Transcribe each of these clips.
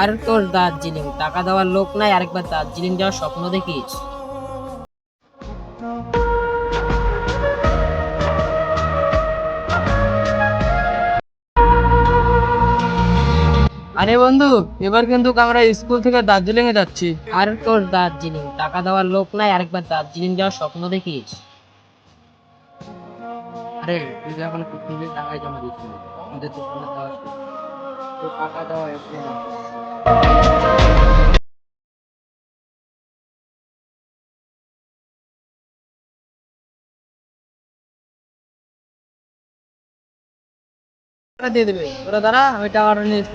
আর তোর দার্জিলিং। টাকা দেওয়ার লোক নাই আরেকবার দার্জিলিং যাওয়ার স্বপ্ন দেখিস। আরে বন্ধু এবার কিন্তু আমরা স্কুল থেকে দার্জিলিং এ যাচ্ছি। আর তোর দার্জিলিং। টাকা দেওয়ার লোক নাই আরেকবার দার্জিলিং যাওয়ার স্বপ্ন দেখিস। আরে তুই যে এখন টাকায় জমা দিচ্ছিস আমাদের তো টাকা দেওয়া দিয়ে দেবে ওরা দাঁড়া আমি টাকাটা নিয়ে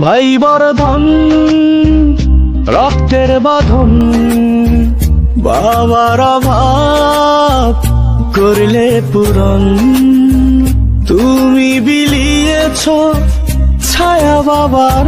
ভাই বরধন রক্তের বাঁধন। বাবার অভাব করলে পুরন তুমি বিলিয়েছ ছায়া বাবার